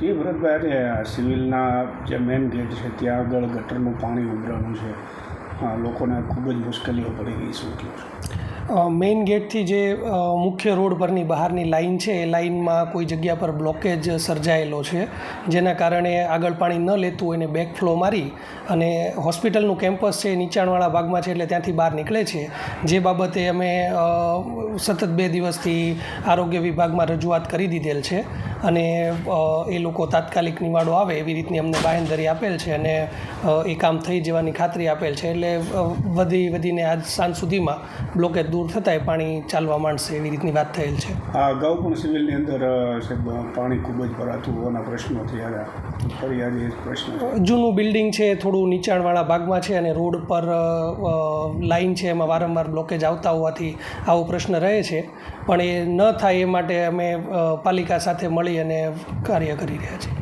જી ભરતભાઈ છે સિવિલના જે main gate છે, ત્યાં આગળ ગટરનું પાણી ઉભરાણું છે. લોકોને ખૂબ જ મુશ્કેલીઓ પડી ગઈ શું કહ્યું મેઇન ગેટથી જે મુખ્ય રોડ પરની બહારની લાઇન છે, એ લાઇનમાં કોઈ જગ્યા પર બ્લોકેજ સર્જાયેલો છે, જેના કારણે આગળ પાણી ન લેતું હોય એને બેક ફ્લો મારી અને હોસ્પિટલનું કેમ્પસ છે નીચાણવાળા ભાગમાં છે એટલે ત્યાંથી બહાર નીકળે છે. જે બાબતે અમે સતત બે દિવસથી આરોગ્ય વિભાગમાં રજૂઆત કરી દીધેલ છે. અને એ લોકો તાત્કાલિક નિવાડો આવે એવી રીતની અમને બાહેંધરી આપેલ છે અને એ કામ થઈ જવાની ખાતરી આપેલ છે એટલે વધી વધીને આજ સાંજ સુધીમાં બ્લોકેજ દૂર થતાંય પાણી ચાલવા માંડશે એવી રીતની વાત થયેલ છે. આ અગાઉ પણ સિવિલની અંદર પાણી ખૂબ જ ભરાતું હોવાના પ્રશ્નો થયા ફરી આજે પ્રશ્ન જૂનું બિલ્ડિંગ છે થોડું નીચાણવાળા ભાગમાં છે અને રોડ પર લાઇન છે એમાં વારંવાર બ્લોકેજ આવતા હોવાથી આવો પ્રશ્ન રહે છે. પણ એ ન થાય એ માટે અમે પાલિકા સાથે મળી અને કાર્ય કરી રહ્યા છીએ.